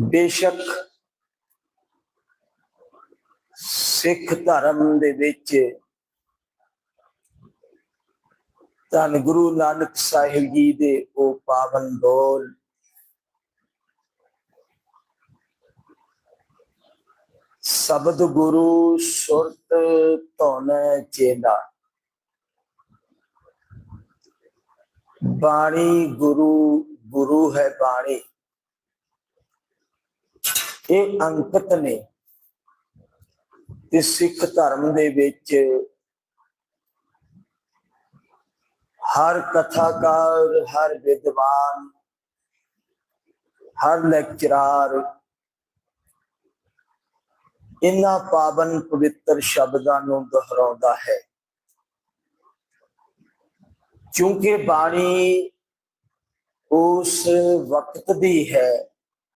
ਬੇਸ਼ੱਕ ਸਿੱਖ ਧਰਮ ਦੇ ਵਿੱਚ ਧੰਨ ਗੁਰੂ ਨਾਨਕ ਸਾਹਿਬ ਜੀ ਦੇ ਉਹ ਪਾਵਨ ਬੋਲ ਸ਼ਬਦ ਗੁਰੂ ਸੁਰਤ ਧਨ ਚੇਲਾ। ਬਾਣੀ ਗੁਰੂ ਗੁਰੂ ਹੈ ਬਾਣੀ। ਇਹ ਅੰਕਤ ਨੇ। ਤੇ ਸਿੱਖ ਧਰਮ ਦੇ ਵਿੱਚ ਹਰ ਕਥਾਕਾਰ, ਹਰ ਵਿਦਵਾਨ, ਹਰ ਲੈਕਚਰਾਰ ਇਨ੍ਹਾਂ ਪਾਵਨ ਪਵਿੱਤਰ ਸ਼ਬਦਾਂ ਨੂੰ ਦੁਹਰਾਉਂਦਾ ਹੈ। ਕਿਉਂਕਿ ਬਾਣੀ ਉਸ ਵਕਤ ਦੀ ਹੈ